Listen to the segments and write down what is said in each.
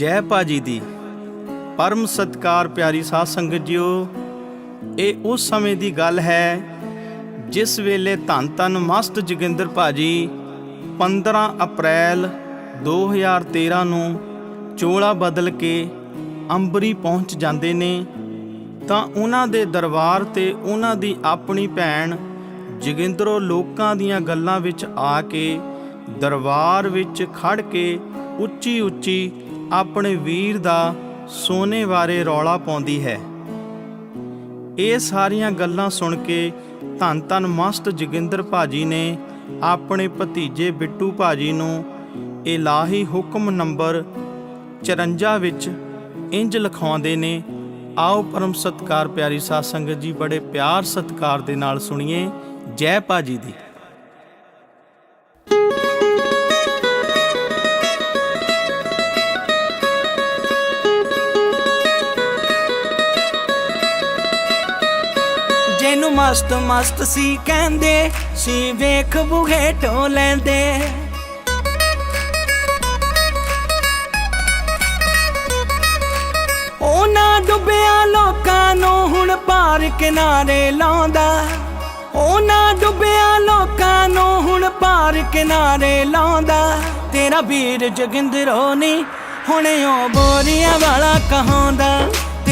ਜੈ ਭਾਜੀ ਦੀ। ਪਰਮ ਸਤਕਾਰ ਪਿਆਰੀ ਸਾਧ ਸੰਗਤ ਜੀਓ, ਇਹ ਉਸ ਸਮੇਂ ਦੀ ਗੱਲ ਹੈ ਜਿਸ ਵੇਲੇ ਧੰਨ ਧੰਨ ਮਸਤ ਜੋਗਿੰਦਰ ਭਾਜੀ 15 ਅਪ੍ਰੈਲ 2013 ਨੂੰ ਚੋਲਾ ਬਦਲ ਕੇ ਅੰਬਰੀ ਪਹੁੰਚ ਜਾਂਦੇ ਨੇ, ਤਾਂ ਉਹਨਾਂ ਦੇ ਦਰਬਾਰ ਤੇ ਉਹਨਾਂ ਦੀ ਆਪਣੀ ਭੈਣ ਜੋਗਿੰਦਰੋ ਲੋਕਾਂ ਦੀਆਂ ਗੱਲਾਂ ਵਿੱਚ ਆ ਕੇ ਦਰਬਾਰ ਵਿੱਚ ਖੜ ਕੇ ਉੱਚੀ ਉੱਚੀ ਆਪਣੇ ਵੀਰ ਦਾ ਸੋਨੇ ਬਾਰੇ ਰੌਲਾ ਪਾਉਂਦੀ ਹੈ। ਇਹ ਸਾਰੀਆਂ ਗੱਲਾਂ ਸੁਣ ਕੇ ਧੰਨ ਧੰਨ ਮਸਤ ਜੋਗਿੰਦਰ ਭਾਜੀ ਨੇ ਆਪਣੇ ਭਤੀਜੇ ਬਿੱਟੂ ਭਾਜੀ ਨੂੰ ਇਲਾਹੀ ਹੁਕਮ ਨੰਬਰ 54 ਵਿੱਚ ਇੰਜ ਲਿਖਾਉਂਦੇ ਨੇ, ਆਓ ਪਰਮ ਸਤਕਾਰ ਪਿਆਰੀ ਸਾਧ ਸੰਗਤ ਜੀ, ਬੜੇ ਪਿਆਰ ਸਤਕਾਰ ਦੇ ਨਾਲ ਸੁਣੀਏ ਜੈ ਭਾਜੀ ਦੀ। ਮਸਤ ਮਸਤ ਸੀ ਕਹਿੰਦੇ, ਸੀ ਵੇਖ ਬੁਗੇ ਢੋ ਲੈਂਦੇ। ਉਹਨਾਂ ਡੁੱਬਿਆ ਲੋਕਾਂ ਨੂੰ ਹੁਣ ਪਾਰ ਕਿਨਾਰੇ ਲਾਉਂਦਾ। ਉਹਨਾਂ ਡੁੱਬਿਆ ਲੋਕਾਂ ਨੂੰ ਹੁਣ ਪਾਰ ਕਿਨਾਰੇ ਲਾਉਂਦਾ। ਤੇਰਾ ਵੀਰ ਜੋਗਿੰਦਰੋ ਨੀ, ਹੁਣੇ ਉਹ ਬੋਰੀਆਂ ਵਾਲਾ ਕਹਾਉਂਦਾ।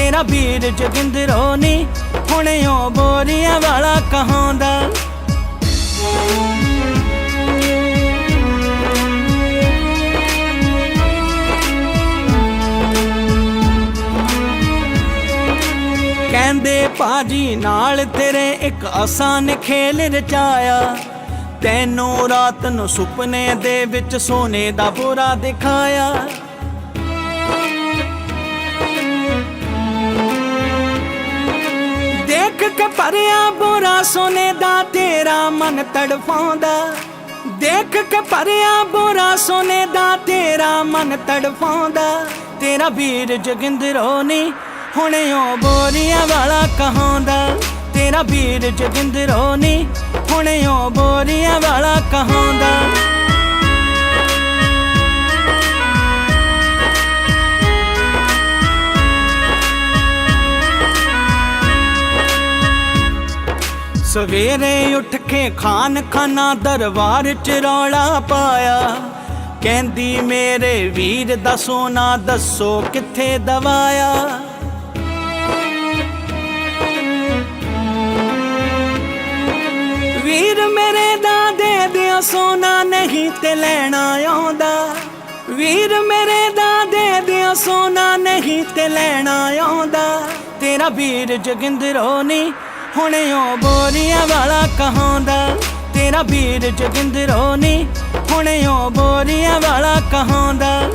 ਤੇਰਾ ਵੀਰ ਜੋਗਿੰਦਰੋ ਨੀ ਹੁਣ ਉਹ ਬੋਰੀਆਂ ਵਾਲਾ ਕਹਾਉਂਦਾ। ਕਹਿੰਦੇ ਭਾਜੀ, ਨਾਲ ਤੇਰੇ ਇੱਕ ਆਸਾਨ ਖੇਲ ਰਚਾਇਆ। ਤੈਨੂੰ ਰਾਤ ਨੂੰ ਸੁਪਨੇ ਦੇ ਵਿੱਚ ਸੋਨੇ ਦਾ ਬੋਰਾ ਦਿਖਾਇਆ। ਕੇ ਭਰਿਆ ਬੋਰਾ ਸੋਨੇ ਦਾ ਤੇਰਾ ਮਨ ਤੜਫਾਉਂਦਾ। ਦੇਖ ਕੇ ਭਰਿਆ ਬੋਰਾ ਸੋਨੇ ਦਾ ਤੇਰਾ ਮਨ ਤੜਫਾਉਂਦਾ। ਤੇਰਾ ਵੀਰ ਜੋਗਿੰਦਰੋ ਨੀ, ਹੁਣੇ ਉਹ ਬੋਰੀਆਂ ਵਾਲਾ ਕਹਾਉਂਦਾ। ਤੇਰਾ ਵੀਰ ਜੋਗਿੰਦਰੋ ਨੀ, ਹੁਣ ਓ ਬੋਰੀਆਂ ਵਾਲਾ ਕਹਾਉਂਦਾ। ਸਵੇਰੇ ਉੱਠ ਕੇ ਖਾਨ ਖਾਨਾ ਦਰਬਾਰ ਚ ਰੌਲਾ ਪਾਇਆ। ਕਹਿੰਦੀ, ਮੇਰੇ ਵੀਰ ਦਾ ਸੋਨਾ ਦੱਸੋ ਕਿੱਥੇ ਦਵਾਇਆ? ਵੀਰ ਮੇਰੇ ਦਾ ਦੇ ਦਿਓ ਸੋਨਾ ਨਹੀਂ ਤੇ ਲੈਣਾ ਆਉਂਦਾ। ਵੀਰ ਮੇਰੇ ਦਾ ਦੇ ਦਿਓ ਸੋਨਾ ਨਹੀਂ ਤੇ ਲੈਣਾ ਆਉਂਦਾ। ਤੇਰਾ ਵੀਰ ਜਗਿੰਦਰੋ ਨੀ ਹੁਣ ਉਹ ਬੋਰੀਆਂ ਵਾਲਾ ਕਹਾਉਂਦਾ, ਤੇਰਾ ਵੀਰ ਜੋਗਿੰਦਰੋ ਨੀ ਹੁਣ ਉਹ ਬੋਰੀਆਂ ਵਾਲਾ ਕਹਾਉਂਦਾ।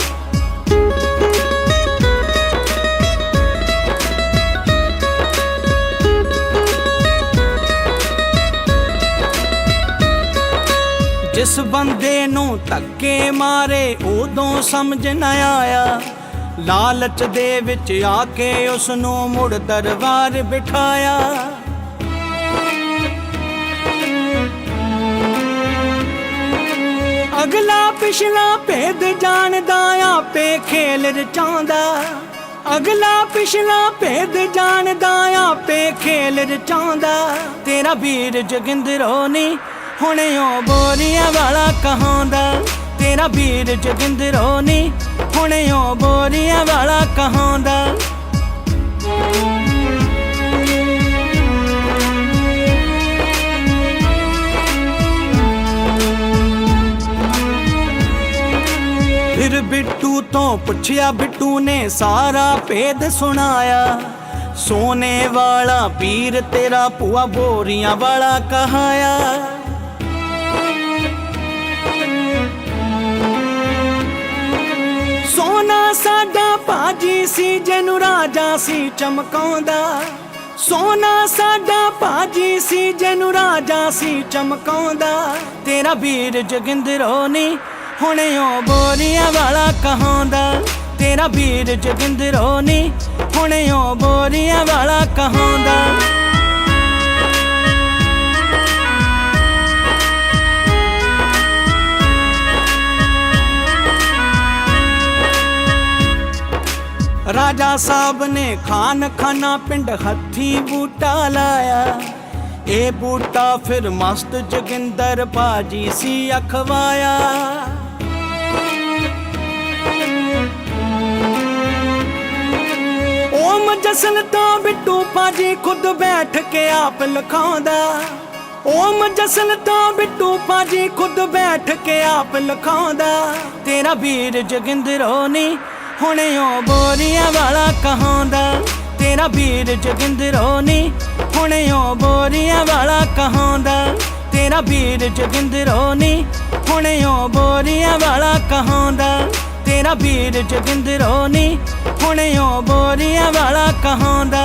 ਜਿਸ ਬੰਦੇ ਨੂੰ ਧੱਕੇ ਮਾਰੇ, ਉਦੋਂ ਸਮਝ ਨਾ ਆਇਆ। ਲਾਲਚ ਦੇ ਵਿੱਚ ਆ ਕੇ ਉਸ ਨੂੰ ਮੁੜ ਦਰਬਾਰ ਬਿਠਾਇਆ। ਅਗਲਾ ਪਿਛਲਾ ਭੇਦ ਜਾਣਦਾ, ਆਪੇ ਖੇਲ ਰਚਾਉਂਦਾ। ਅਗਲਾ ਪਿਛਲਾ ਭੇਦ ਜਾਣਦਾ, ਆਪੇ ਖੇਲ ਰਚਾਉਂਦਾ। ਤੇਰਾ ਵੀਰ ਜੋਗਿੰਦਰੋ ਨੀ ਹੁਣੇ ਉਹ ਬੋਰੀਆਂ ਵਾਲਾ ਕਹਾਉਂਦਾ। ਤੇਰਾ ਵੀਰ ਜੋਗਿੰਦਰੋ ਨੀ ਹੁਣ ਉਹ ਬੋਰੀਆਂ ਵਾਲਾ ਕਹਾਉਂਦਾ। ਬਿੱਟੂ ਤੋਂ ਪੁੱਛਿਆ ਬਿੱਟੂ ਨੇ ਸਾਰਾ ਭੇਦ ਸੁਣਾਇਆ। ਸੋਨੇ ਵਾਲਾ ਪੀਰ ਤੇਰਾ ਭੂਆ ਬੋਰੀਆਂ ਵਾਲਾ ਕਹਾਇਆ। ਸੋਨਾ ਸਾਡਾ ਭਾਜੀ ਸੀ ਜਨੂੰ ਰਾਜਾ ਸੀ ਚਮਕਾਉਂਦਾ। ਸੋਨਾ ਸਾਡਾ ਭਾਜੀ ਸੀ ਜਨੂੰ ਰਾਜਾ ਸੀ ਚਮਕਾਉਂਦਾ। ਤੇਰਾ ਵੀਰ ਜਗਿੰਦਰੋ ਨੀ ਹੁਣ ਉਹ ਬੋਰੀਆਂ ਵਾਲਾ ਕਹਾਉਂਦਾ, ਤੇਰਾ ਵੀਰ ਜੋਗਿੰਦਰੋ ਨੀ ਹੁਣ ਉਹ ਬੋਰੀਆਂ ਵਾਲਾ ਕਹਾਉਂਦਾ। ਰਾਜਾ ਸਾਹਿਬ ਨੇ ਖਾਨ ਖਾਨਾ ਪਿੰਡ ਹੱਥੀ ਬੂਟਾ ਲਾਇਆ। ਇਹ ਬੂਟਾ ਫਿਰ ਮਸਤ ਜੋਗਿੰਦਰ ਬਾਜੀ ਸੀ ਅਖਵਾਇਆ। ਓਮ ਜਸਨ ਤੋਂ ਬਿੱਟੂ ਪਾਜੀ ਖੁਦ ਬੈਠ ਕੇ ਆਪ ਲਿਖਾਉਂਦਾ। ਓਮ ਜਸਨ ਤੋਂ ਬਿੱਟੂ ਪਾਜੀ ਖੁਦ ਬੈਠ ਕੇ ਆਪ ਲਿਖਾਉਂਦਾ। ਤੇਰਾ ਵੀਰ ਜੋਗਿੰਦਰੋ ਨੀ ਹੁਣੇ ਉਹ ਬੋਰੀਆਂ ਵਾਲਾ ਕਹਾਉਂਦਾ। ਤੇਰਾ ਵੀਰ ਜੋਗਿੰਦਰੋ ਨੀ ਹੁਣੇ ਓ ਬੋਰੀਆਂ ਵਾਲਾ ਕਹਾਉਂਦਾ। ਤੇਰਾ ਵੀਰ ਜੋਗਿੰਦਰੋ ਨੀ ਹੁਣੇ ਓ ਬੋਰੀਆਂ ਵਾਲਾ ਕਹਾਉਂਦਾ। ਤੇਰਾ ਵੀਰ ਜੋਗਿੰਦਰੋ ਨੀ ਹੁਣੇ ਉਹ ਬੋਰੀਆਂ ਵਾਲਾ ਕਹਾਉਂਦਾ।